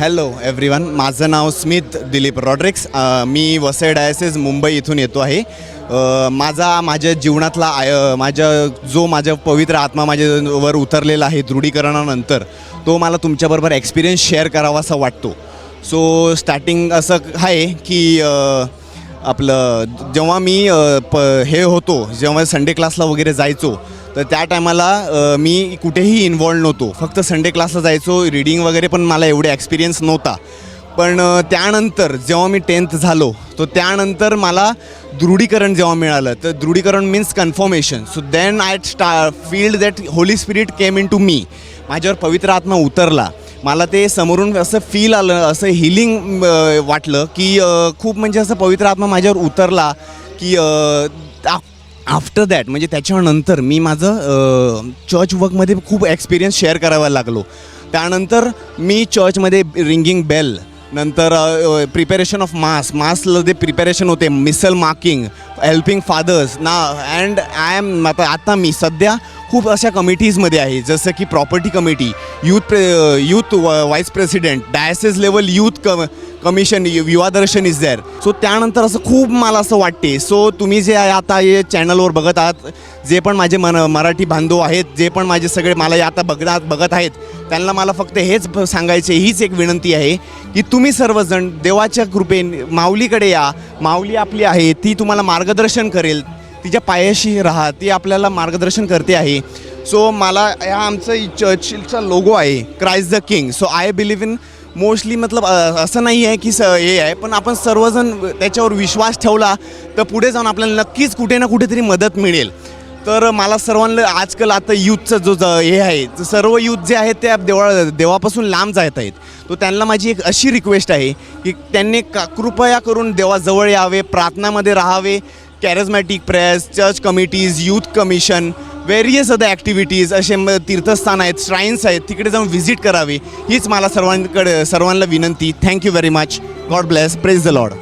Hello everyone माझं नाव स्मित दिलीप रॉड्रिक्स मी वसई डायसेस मुंबई इथून येतो आहे. माझा माझ्या जीवनातला आय माझ्या जो माझा पवित्र आत्मा माझ्यावर उतरलेला आहे दृढीकरणानंतर तो मला तुमच्याबरोबर एक्सपिरियन्स शेअर करावा असा वाटतो. सो स्टार्टिंग असं आहे की आपलं जेव्हा मी प हे होतो जेव्हा संडे क्लासला वगैरे जायचो तर त्या टायमाला मी कुठेही इन्वॉल्ड नव्हतो. फक्त संडे क्लासला जायचो रिडिंग वगैरे पण मला एवढे एक्सपिरियन्स नव्हता. पण त्यानंतर जेव्हा मी टेन्थ झालो तो त्यानंतर मला दृढीकरण जेव्हा मिळालं तर दृढीकरण means confirmation so then I स्टा field that holy spirit came in to me माझ्यावर पवित्र आत्मा उतरला. मला ते समोरून असं फील आलं असं हिलिंग वाटलं की खूप म्हणजे असं पवित्र आत्मा माझ्यावर उतरला की आफ्टर दॅट म्हणजे त्याच्यानंतर मी माझं चर्च वर्कमध्ये खूप एक्सपिरियन्स शेअर करायला लागलो. त्यानंतर मी चर्चमध्ये रिंगिंग बेल नंतर प्रिपेरेशन ऑफ मास मासला जे प्रिपेरेशन होते मिसल मार्किंग हेल्पिंग फादर्स ना अँड आय एम आता आता मी सध्या खूप अशा कमिटीजमध्ये आहे. जसं की प्रॉपर्टी कमिटी यूथ प्रे youth vice president diocese level youth come commission Yuvadarshan is there so त्यानंतर असं खूप मला असं वाटते. सो तुम्ही जे आता हे चॅनलवर बघत आहात जे पण माझे मन मराठी बांधव आहेत जे पण माझे सगळे मला हे आता बघत बघत आहेत त्यांना मला फक्त हेच सांगायचे हीच एक विनंती आहे की तुम्ही सर्वजण देवाच्या कृपेने माऊलीकडे या. माऊली आपली आहे ती तुम्हाला मार्गदर्शन करेल. तिच्या पायाशी राहा ती आपल्याला मार्गदर्शन करते आहे. सो मला ह्या आमचं चर्चिलचा लोगो आहे Christ the king so I believe in mostly मतलब असं नाही आहे की स हे आहे पण आपण सर्वजण त्याच्यावर विश्वास ठेवला तर पुढे जाऊन आपल्याला नक्कीच कुठे ना कुठेतरी मदत मिळेल. तर मला सर्वांना आजकाल आता यूथचं जो हे आहे सर्व यूथ जे आहेत ते देवा देवापासून लांब जात आहेत. तो त्यांना माझी एक अशी रिक्वेस्ट आहे की त्यांनी का कृपया करून देवाजवळ यावे प्रार्थनामध्ये राहावे charismatic press church committees youth commission various other activities असे म- तीर्थस्थान आहेत श्राईन्स आहेत तिकडे जाऊन व्हिजिट करावे हीच मला सर्वांकडे सर्वांना विनंती. Thank you very much God bless praise the Lord